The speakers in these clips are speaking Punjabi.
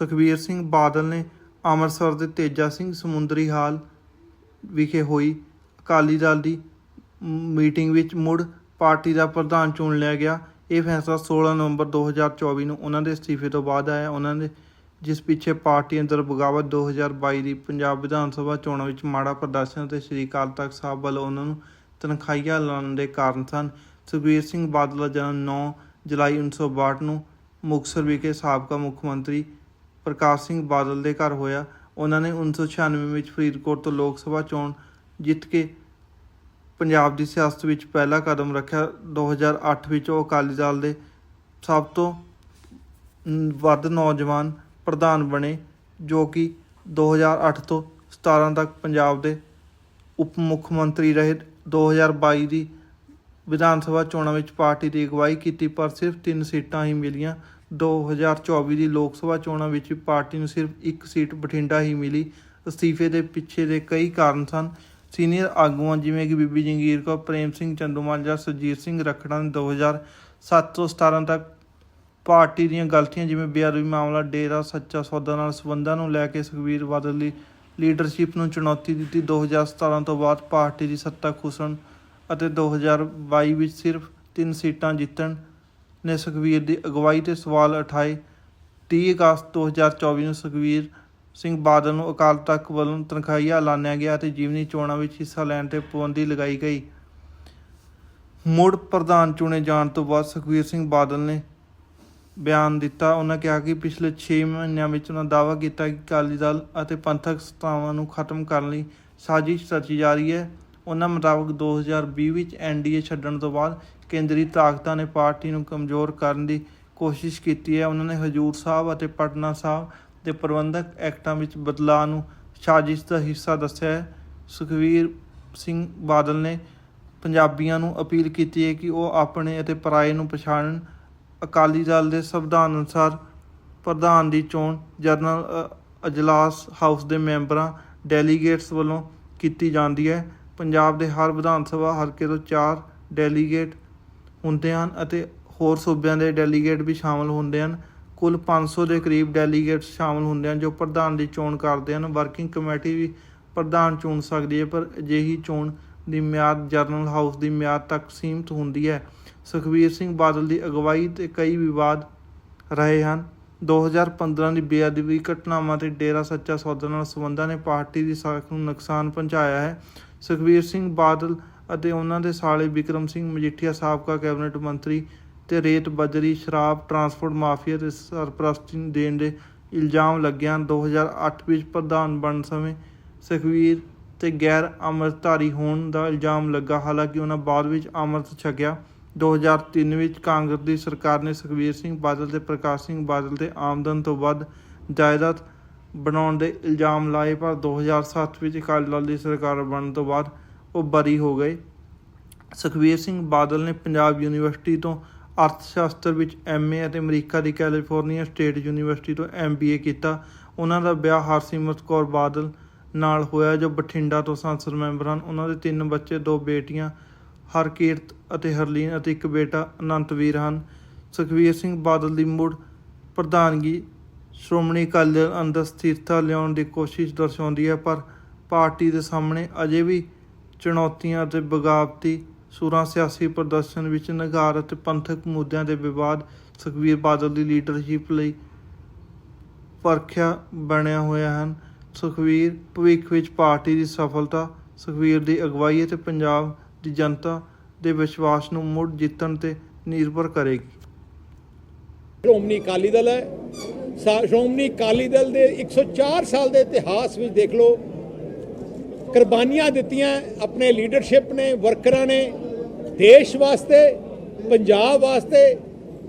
ਸੁਖਬੀਰ ਸਿੰਘ ਬਾਦਲ ਨੇ ਅੰਮ੍ਰਿਤਸਰ ਦੇ ਤੇਜਾ ਸਿੰਘ ਸਮੁੰਦਰੀ ਹਾਲ ਵਿਖੇ ਹੋਈ ਅਕਾਲੀ ਦਲ ਦੀ ਮੀਟਿੰਗ ਵਿੱਚ ਮੁੜ ਪਾਰਟੀ ਦਾ ਪ੍ਰਧਾਨ ਚੁਣ ਲਿਆ ਗਿਆ। ਇਹ ਫੈਸਲਾ 16 ਨਵੰਬਰ 2024 ਨੂੰ ਉਹਨਾਂ ਦੇ ਅਸਤੀਫੇ ਤੋਂ ਬਾਅਦ ਆਇਆ। ਉਹਨਾਂ ਦੇ ਜਿਸ ਪਿੱਛੇ ਪਾਰਟੀ ਅੰਦਰ ਬਗਾਵਤ 2022 ਦੀ ਪੰਜਾਬ ਵਿਧਾਨ ਸਭਾ ਚੋਣਾਂ ਵਿੱਚ ਮਾੜਾ ਪ੍ਰਦਰਸ਼ਨ ਅਤੇ ਸ੍ਰੀ ਅਕਾਲ ਤਖਤ ਸਾਹਿਬ ਵੱਲੋਂ ਉਹਨਾਂ ਨੂੰ ਤਨਖਾਹੀਆਂ ਲਾਉਣ ਦੇ ਕਾਰਨ ਸਨ। ਸੁਖਬੀਰ ਸਿੰਘ ਬਾਦਲ ਦਾ ਜਨਮ 9 ਜੁਲਾਈ 1962 ਨੂੰ ਮੁਕਤਸਰ ਵਿਖੇ ਸਾਬਕਾ ਮੁੱਖ ਮੰਤਰੀ ਪ੍ਰਕਾਸ਼ ਸਿੰਘ ਬਾਦਲ ਦੇ ਘਰ ਹੋਇਆ। ਉਹਨਾਂ ਨੇ 1996 ਵਿੱਚ ਫਰੀਦਕੋਟ ਤੋਂ ਲੋਕ ਸਭਾ ਚੋਣ ਜਿੱਤ ਕੇ ਪੰਜਾਬ ਦੀ ਸਿਆਸਤ ਵਿੱਚ ਪਹਿਲਾ ਕਦਮ ਰੱਖਿਆ। 2008 ਵਿੱਚ ਉਹ ਅਕਾਲੀ ਦਲ ਦੇ ਸਭ ਤੋਂ ਵੱਧ ਨੌਜਵਾਨ ਪ੍ਰਧਾਨ ਬਣੇ, ਜੋ ਕਿ 2008 ਤੋਂ 17 ਤੱਕ ਪੰਜਾਬ ਦੇ ਉਪ ਮੁੱਖ ਮੰਤਰੀ ਰਹੇ। 2022 ਦੀ ਵਿਧਾਨ ਸਭਾ ਚੋਣਾਂ ਵਿੱਚ ਪਾਰਟੀ ਦੀ ਅਗਵਾਈ ਕੀਤੀ, ਪਰ ਸਿਰਫ 3 ਸੀਟਾਂ ਹੀ ਮਿਲੀਆਂ। 2024 ਦੀ ਲੋਕ ਸਭਾ ਚੋਣਾਂ ਵਿੱਚ ਪਾਰਟੀ ਨੂੰ ਸਿਰਫ ਇੱਕ ਸੀਟ ਬਠਿੰਡਾ ਹੀ ਮਿਲੀ। ਅਸਤੀਫੇ ਦੇ ਪਿੱਛੇ ਦੇ ਕਈ ਕਾਰਨ ਸਨ। ਸੀਨੀਅਰ ਆਗੂਆਂ ਜਿਵੇਂ ਕਿ ਬੀਬੀ ਜੰਗੀਰ ਕੌਰ, ਪ੍ਰੇਮ ਸਿੰਘ ਚੰਦੂਮਾਜਰਾ ਸੁਰਜੀਤ ਸਿੰਘ ਰੱਖੜਾ ਨੇ 2007 ਤੋਂ 17 ਤੱਕ ਪਾਰਟੀ ਦੀਆਂ ਗਲਤੀਆਂ ਜਿਵੇਂ ਬੇਅਦਬੀ ਮਾਮਲਾ, ਡੇਰਾ ਸੱਚਾ ਸੌਦਾ ਨਾਲ ਸੰਬੰਧਾਂ ਨੂੰ ਲੈ ਕੇ ਸੁਖਬੀਰ ਬਾਦਲ ਦੀ ਲੀਡਰਸ਼ਿਪ ਨੂੰ ਚੁਣੌਤੀ ਦਿੱਤੀ। 2017 ਤੋਂ ਬਾਅਦ ਪਾਰਟੀ ਦੀ ਸੱਤਾ ਖੁਸਣ ਅਤੇ 2022 ਵਿੱਚ ਸਿਰਫ ਤਿੰਨ ਸੀਟਾਂ ਜਿੱਤਣ ਨੇ ਸੁਖਬੀਰ ਦੀ ਅਗਵਾਈ ਤੇ ਸਵਾਲ ਉਠਾਏ। 30 ਅਗਸਤ 2024 ਨੂੰ ਸੁਖਬੀਰ ਸਿੰਘ ਬਾਦਲ ਨੂੰ ਅਕਾਲ ਤਖਤ ਵੱਲੋਂ ਤਨਖਾਹੀਆ ਐਲਾਨਿਆ ਗਿਆ ਅਤੇ ਜੀਵਨੀ ਚੋਣਾਂ ਵਿੱਚ ਹਿੱਸਾ ਲੈਣ ਤੇ ਪਾਬੰਦੀ ਲਗਾਈ ਗਈ। ਮੁੜ ਪ੍ਰਧਾਨ ਚੁਣੇ ਜਾਣ ਤੋਂ ਬਾਅਦ ਸੁਖਬੀਰ ਸਿੰਘ ਬਾਦਲ ਨੇ ਬਿਆਨ ਦਿੱਤਾ। ਉਹਨਾਂ ਕਿਹਾ ਕਿ ਪਿਛਲੇ 6 ਮਹੀਨਿਆਂ ਵਿੱਚ ਉਹਨਾਂ ਦਾਅਵਾ ਕੀਤਾ ਕਿ ਅਕਾਲੀ ਦਲ ਅਤੇ ਪੰਥਕ ਸਤਾਵਾਂ ਨੂੰ ਖਤਮ ਕਰਨ ਲਈ ਸਾਜ਼ਿਸ਼ ਰਚੀ ਜਾ ਰਹੀ ਹੈ। ਉਹਨਾਂ ਮੁਤਾਬਕ 2020 ਵਿੱਚ ਐਨਡੀਏ ਛੱਡਣ ਤੋਂ ਬਾਅਦ ਕੇਂਦਰੀ ਤਾਕਤਾਂ ਨੇ ਪਾਰਟੀ ਨੂੰ ਕਮਜ਼ੋਰ ਕਰਨ ਦੀ ਕੋਸ਼ਿਸ਼ ਕੀਤੀ ਹੈ। ਉਹਨਾਂ ਨੇ ਹਜੂਰ ਸਾਹਿਬ ਅਤੇ ਪਟਨਾ ਸਾਹਿਬ ਦੇ ਪ੍ਰਬੰਧਕ ਐਕਟਾਂ ਵਿੱਚ ਬਦਲਾਅ ਨੂੰ ਸਾਜ਼ਿਸ਼ ਦਾ ਹਿੱਸਾ ਦੱਸਿਆ ਹੈ। ਸੁਖਵੀਰ ਸਿੰਘ ਬਾਦਲ ਨੇ ਪੰਜਾਬੀਆਂ ਨੂੰ ਅਪੀਲ ਕੀਤੀ ਹੈ ਕਿ ਉਹ ਆਪਣੇ ਅਤੇ ਪਰਾਏ ਨੂੰ ਪਛਾਣਨ। ਅਕਾਲੀ ਦਲ ਦੇ ਸੰਵਿਧਾਨ ਅਨੁਸਾਰ ਪ੍ਰਧਾਨ ਦੀ ਚੋਣ ਜਨਰਲ ਅਜਲਾਸ ਹਾਊਸ ਦੇ ਮੈਂਬਰਾਂ, ਡੈਲੀਗੇਟਸ ਵੱਲੋਂ ਕੀਤੀ ਜਾਂਦੀ ਹੈ। ਪੰਜਾਬ ਦੇ ਹਰ ਵਿਧਾਨ ਸਭਾ ਹਲਕੇ ਤੋਂ 4 ਡੈਲੀਗੇਟ ਹੁੰਦੇ ਹਨ ਅਤੇ ਹੋਰ ਸੂਬਿਆਂ ਦੇ ਡੈਲੀਗੇਟ ਵੀ ਸ਼ਾਮਲ ਹੁੰਦੇ ਹਨ। ਕੁੱਲ 500 ਦੇ ਕਰੀਬ ਡੈਲੀਗੇਟਸ ਸ਼ਾਮਲ ਹੁੰਦੇ ਹਨ ਜੋ ਪ੍ਰਧਾਨ ਦੀ ਚੋਣ ਕਰਦੇ ਹਨ। ਵਰਕਿੰਗ ਕਮੇਟੀ ਵੀ ਪ੍ਰਧਾਨ ਚੁਣ ਸਕਦੀ ਹੈ, ਪਰ ਅਜਿਹੀ ਚੋਣ ਦੀ ਮਿਆਦ ਜਰਨਲ ਹਾਊਸ ਦੀ ਮਿਆਦ ਤੱਕ ਸੀਮਿਤ ਹੁੰਦੀ ਹੈ। ਸੁਖਬੀਰ ਸਿੰਘ ਬਾਦਲ ਦੀ ਅਗਵਾਈ ਤੇ ਕਈ ਵਿਵਾਦ ਰਹੇ ਹਨ। 2015 ਦੀ ਬੇਅਦਬੀ ਘਟਨਾਵਾਂ ਤੇ ਡੇਰਾ ਸੱਚਾ ਸੌਦਾ ਨਾਲ ਸੰਬੰਧਾਂ ਨੇ ਪਾਰਟੀ ਦੀ ਸਾਖ ਨੂੰ ਨੁਕਸਾਨ ਪਹੁੰਚਾਇਆ ਹੈ। ਸੁਖਬੀਰ ਸਿੰਘ ਬਾਦਲ ਅਤੇ ਉਹਨਾਂ ਦੇ ਸਾਲੇ ਵਿਕਰਮ ਸਿੰਘ ਮਜੀਠੀਆ ਸਾਬਕਾ ਕੈਬਨਿਟ ਮੰਤਰੀ ਤੇ ਰੇਤ ਬਜਰੀ ਸ਼ਰਾਬ ਟਰਾਂਸਪੋਰਟ ਮਾਫੀਆ ਤੇ ਸਰਪ੍ਰਸਤੀ ਦੇਣ ਦੇ ਇਲਜ਼ਾਮ ਲੱਗੇ ਹਨ 2008 ਵਿੱਚ ਪ੍ਰਧਾਨ ਬਣਨ ਸਮੇਂ ਸੁਖਬੀਰ ਤੇ ਗੈਰ ਅੰਮ੍ਰਿਤਧਾਰੀ ਹੋਣ ਦਾ ਇਲਜ਼ਾਮ ਲੱਗਾ। ਹਾਲਾਂਕਿ ਉਹਨਾਂ ਬਾਅਦ ਵਿੱਚ ਅੰਮ੍ਰਿਤ ਛਕਿਆ। 2003 ਵਿੱਚ ਕਾਂਗਰਸ ਦੀ ਸਰਕਾਰ ਨੇ ਸੁਖਬੀਰ ਸਿੰਘ ਬਾਦਲ ਤੇ ਪ੍ਰਕਾਸ਼ ਸਿੰਘ ਬਾਦਲ ਦੇ ਆਮਦਨ ਤੋਂ ਵੱਧ ਜਾਇਦਾਦ ਬਣਾਉਣ ਦੇ ਇਲਜ਼ਾਮ ਲਾਏ, ਪਰ 2007 ਵਿੱਚ ਅਕਾਲੀ ਦਲ ਦੀ ਸਰਕਾਰ ਬਣਨ ਤੋਂ ਬਾਅਦ ਉਹ ਬਰੀ ਹੋ ਗਏ। ਸੁਖਬੀਰ ਸਿੰਘ ਬਾਦਲ ਨੇ ਪੰਜਾਬ ਯੂਨੀਵਰਸਿਟੀ ਤੋਂ ਅਰਥਸ਼ਾਸਤਰ ਵਿੱਚ ਐਮਏ ਅਤੇ ਅਮਰੀਕਾ ਦੀ ਕੈਲੀਫੋਰਨੀਆ ਸਟੇਟ ਯੂਨੀਵਰਸਿਟੀ ਤੋਂ ਐਮਬੀਏ ਕੀਤਾ। ਉਹਨਾਂ ਦਾ ਵਿਆਹ ਹਰਸਿਮਰਤ ਕੌਰ ਬਾਦਲ ਨਾਲ ਹੋਇਆ, ਜੋ ਬਠਿੰਡਾ ਤੋਂ ਸੰਸਦ ਮੈਂਬਰ ਹਨ। ਉਹਨਾਂ ਦੇ ਤਿੰਨ ਬੱਚੇ, ਦੋ ਬੇਟੀਆਂ, ਹਰਕੀਰਤ ਅਤੇ ਹਰਲੀਨ ਅਤੇ ਇੱਕ ਬੇਟਾ ਅਨੰਤਵੀਰ ਹਨ। ਸੁਖਬੀਰ ਸਿੰਘ ਬਾਦਲ ਦੀ ਮੁੜ ਪ੍ਰਧਾਨਗੀ ਸ਼੍ਰੋਮਣੀ ਅਕਾਲੀ ਦਲ ਅੰਦਰ ਸਥਿਰਤਾ ਲਿਆਉਣ ਦੀ ਕੋਸ਼ਿਸ਼ ਦਰਸਾਉਂਦੀ ਹੈ, ਪਰ ਪਾਰਟੀ ਦੇ ਸਾਹਮਣੇ ਅਜੇ ਵੀ ਚੁਣੌਤੀਆਂ ਅਤੇ ਬਗਾਵਤੀ ਸੁਰਾਂ ਸਿਆਸੀ ਪ੍ਰਦਰਸ਼ਨ ਵਿੱਚ ਨਿਗਾਰ ਅਤੇ ਪੰਥਕ ਮੁੱਦਿਆਂ ਦੇ ਵਿਵਾਦ ਸੁਖਬੀਰ ਬਾਦਲ ਦੀ ਲੀਡਰਸ਼ਿਪ ਲਈ ਪਰਖਿਆ ਬਣਿਆ ਹੋਇਆ ਹਨ। ਸੁਖਬੀਰ, ਭਵਿੱਖ ਵਿੱਚ ਪਾਰਟੀ ਦੀ ਸਫਲਤਾ, ਸੁਖਬੀਰ ਦੀ ਅਗਵਾਈ ਅਤੇ ਪੰਜਾਬ ਦੀ ਜਨਤਾ ਦੇ ਵਿਸ਼ਵਾਸ ਨੂੰ ਮੁੜ ਜਿੱਤਣ ਤੇ ਨਿਰਭਰ ਕਰੇਗੀ। ਸ਼੍ਰੋਮਣੀ ਅਕਾਲੀ ਦਲ ਹੈ। ਸ਼੍ਰੋਮਣੀ ਅਕਾਲੀ ਦਲ ਦੇ 104 ਸਾਲ ਦੇ ਇਤਿਹਾਸ ਵਿੱਚ ਦੇਖ ਲਓ, ਕੁਰਬਾਨੀਆਂ ਦਿੱਤੀਆਂ ਆਪਣੇ ਲੀਡਰਸ਼ਿਪ ਨੇ ਵਰਕਰਾਂ ਨੇ, ਦੇਸ਼ ਵਾਸਤੇ, ਪੰਜਾਬ ਵਾਸਤੇ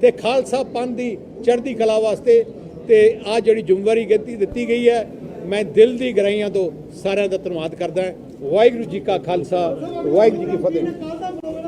ਤੇ ਖਾਲਸਾ ਪੰਥ ਦੀ ਚੜ੍ਹਦੀ ਕਲਾ ਵਾਸਤੇ ਤੇ ਆ ਜਿਹੜੀ ਜ਼ਿੰਮੇਵਾਰੀ ਦਿੱਤੀ ਦਿੱਤੀ ਗਈ ਹੈ, ਮੈਂ ਦਿਲ ਦੀ ਗਹਿਰਾਈਆਂ ਤੋਂ ਸਾਰਿਆਂ ਦਾ ਧੰਨਵਾਦ ਕਰਦਾ ਵਾਹਿਗੁਰੂ ਜੀ ਕਾ ਖਾਲਸਾ, ਵਾਹਿਗੁਰੂ ਜੀ ਕੀ ਫਤਿਹ।